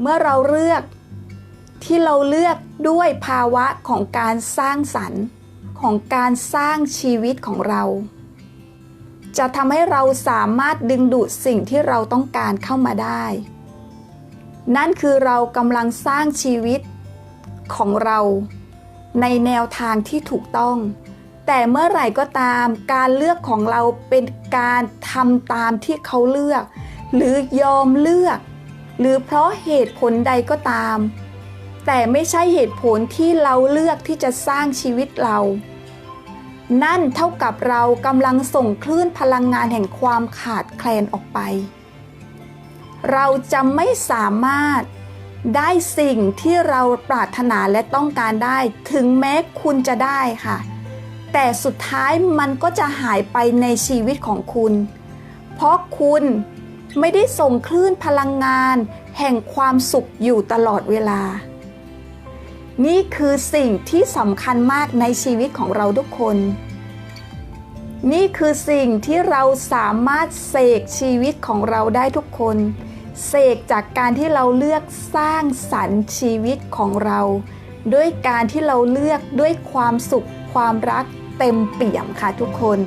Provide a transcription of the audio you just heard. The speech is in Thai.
เมื่อเราเลือกที่เราเลือกด้วยภาวะของการสร้างสรรค์ของการสร้างชีวิตของเรา จะทำให้เราสามารถดึงดูดสิ่งที่เราต้องการเข้ามาได้ นั่นคือเรากำลังสร้างชีวิตของเราในแนวทางที่ถูกต้อง แต่เมื่อไหร่ก็ตามการเลือกของเราเป็นการทำตามที่เขาเลือก หรือยอมเลือก หรือเพราะเหตุผลใดก็ตาม แต่ไม่ใช่เหตุผลที่เราเลือกที่จะสร้างชีวิตเรา นั่นเท่ากับเรากำลังส่งคลื่นพลังงานแห่งความขาดแคลนออกไป เราจะไม่สามารถได้สิ่งที่เราปรารถนาและต้องการได้ ถึงแม้คุณจะได้ค่ะ แต่สุดท้ายมันก็จะหายไปในชีวิตของคุณ เพราะคุณไม่ได้ส่งคลื่นพลังงาน แห่งความสุขอยู่ตลอดเวลา นี่คือสิ่งที่สำคัญมากในชีวิตของเราทุกคน นี่คือสิ่งที่เราสามารถเสกชีวิตของเราได้ทุกคน เสกจากการที่เราเลือกสร้างสรรค์ชีวิตของเรา ด้วยการที่เราเลือกด้วยความสุขความรัก เต็มเปี่ยมค่ะทุกคน